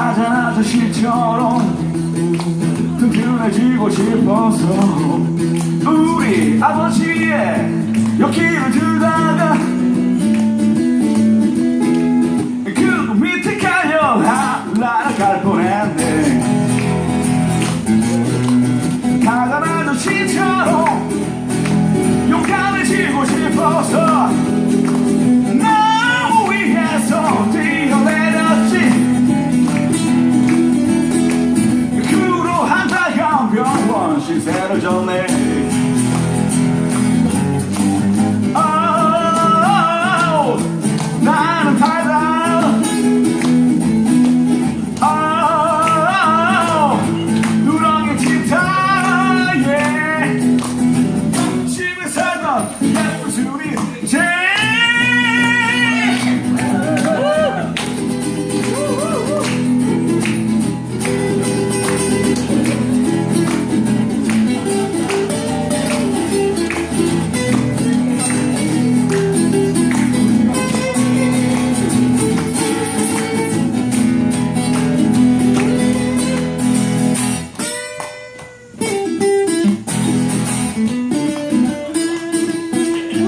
찾아서 실처럼 든든해지고 싶어서 우리 아버지의 여기를 들다가 그 전에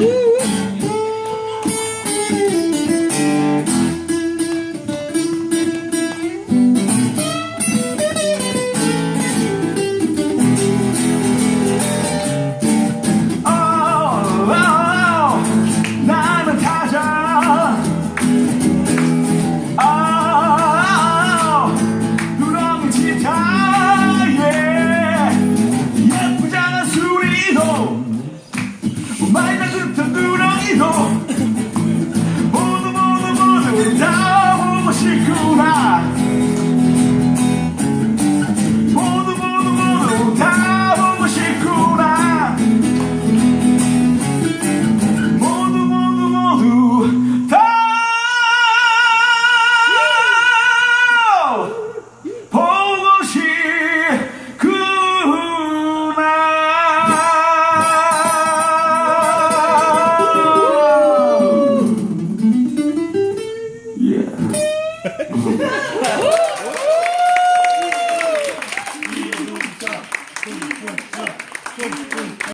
Woo!